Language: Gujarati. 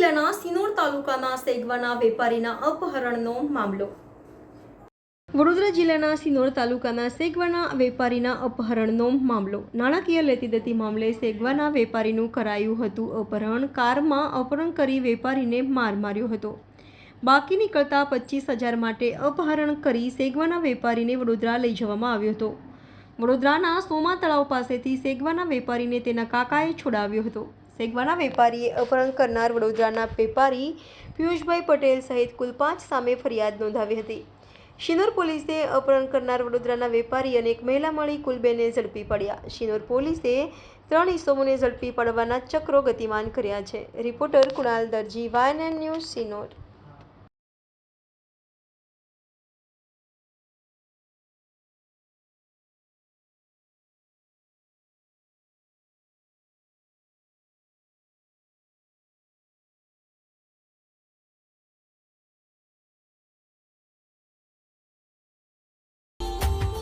જિલ્લાના સિનોર તાલુકાના સેગવાના વેપારીના અપહરણનો મામલો. વડોદરા જિલ્લાના સિનોર તાલુકાના સેગવાના વેપારીના અપહરણનો મામલો. નાણાકીય લેતી દેતી મામલે સેગવાના વેપારીનું કરાયું હતું અપહરણ. કારમાં અપહરણ કરી વેપારીને માર માર્યો હતો. બાકી નીકળતા પચીસ હજાર માટે અપહરણ કરી સેગવાના વેપારીને વડોદરા લઈ જવામાં આવ્યો હતો. વડોદરાના સોમા તળાવ પાસેથી સેગવાના વેપારીને તેના કાકાએ છોડાવ્યો હતો. સેગવાના વેપારીએ અપહરણ કરનાર વડોદરાના વેપારી પિયુષભાઈ પટેલ સહિત કુલ પાંચ સામે ફરિયાદ નોંધાવી હતી. શિનોર પોલીસે અપહરણ કરનાર વડોદરાના વેપારી અને એક મહિલા મળી કુલ બેને ઝડપી પડ્યા. શિનોર પોલીસે ત્રણ ઇસમોને ઝડપી પડવાના ચક્રો ગતિમાન કર્યા છે. Reporter Kunal Darji YNN news Sinor